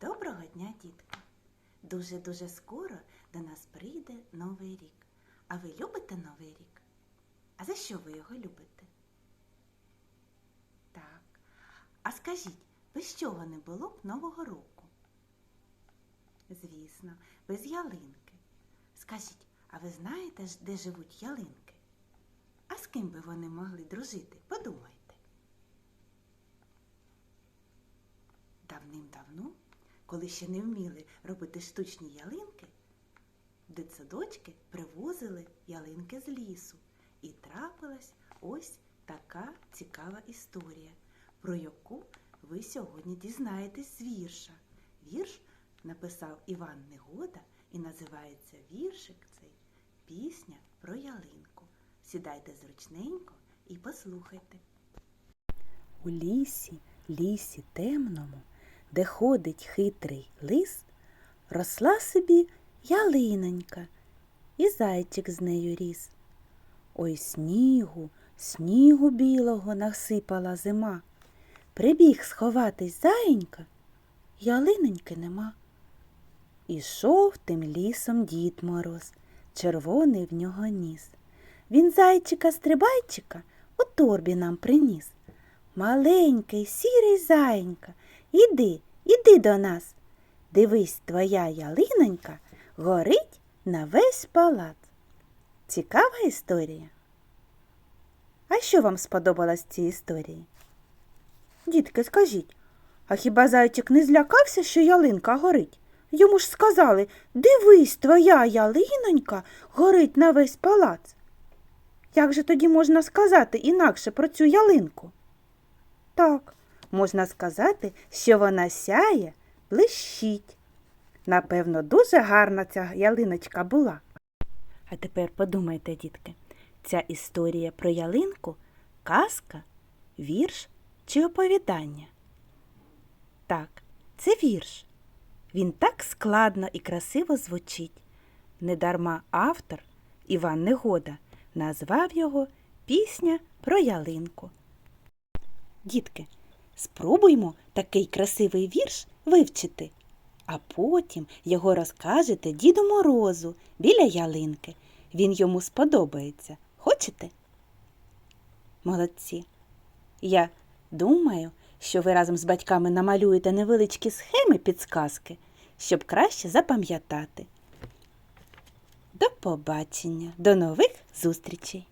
Доброго дня, дітки! Дуже-дуже скоро до нас прийде Новий рік. А ви любите Новий рік? А за що ви його любите? Так. А скажіть, без чого не було б Нового року? Звісно, без ялинки. Скажіть, а ви знаєте, де живуть ялинки? А з ким би вони могли дружити? Подумайте. Давним-давно, коли ще не вміли робити штучні ялинки, дитсадочки привозили ялинки з лісу. І трапилась ось така цікава історія, про яку ви сьогодні дізнаєтесь з вірша. Вірш написав Іван Негода і називається віршик цей Пісня про ялинку. Сідайте зручненько і послухайте. У лісі, лісі темному, де ходить хитрий лис, росла собі ялинонька, і зайчик з нею ріс. Ой снігу, снігу білого насипала зима. Прибіг сховатись заєнька, ялиноньки нема. Ішов тим лісом дід мороз, червоний в нього ніс. Він зайчика стрибайчика у торбі нам приніс. Маленький сірий заєнька, іди, іди до нас. Дивись, твоя ялинонька горить на весь палац. Цікава історія. А що вам сподобалось в цій історії? Дітки, скажіть, а хіба зайчик не злякався, що ялинка горить? Йому ж сказали, дивись, твоя ялинонька горить на весь палац. Як же тоді можна сказати інакше про цю ялинку? Так, можна сказати, що вона сяє, блищить. Напевно, дуже гарна ця ялиночка була. А тепер подумайте, дітки, ця історія про ялинку казка, вірш чи оповідання? Так, це вірш. Він так складно і красиво звучить. Недарма автор Іван Негода назвав його Пісня про ялинку. Дітки, спробуймо такий красивий вірш вивчити, а потім його розкажете Діду Морозу біля ялинки. Він йому сподобається. Хочете? Молодці. Я думаю, що ви разом з батьками намалюєте невеличкі схеми підсказки, щоб краще запам'ятати. До побачення, до нових зустрічей!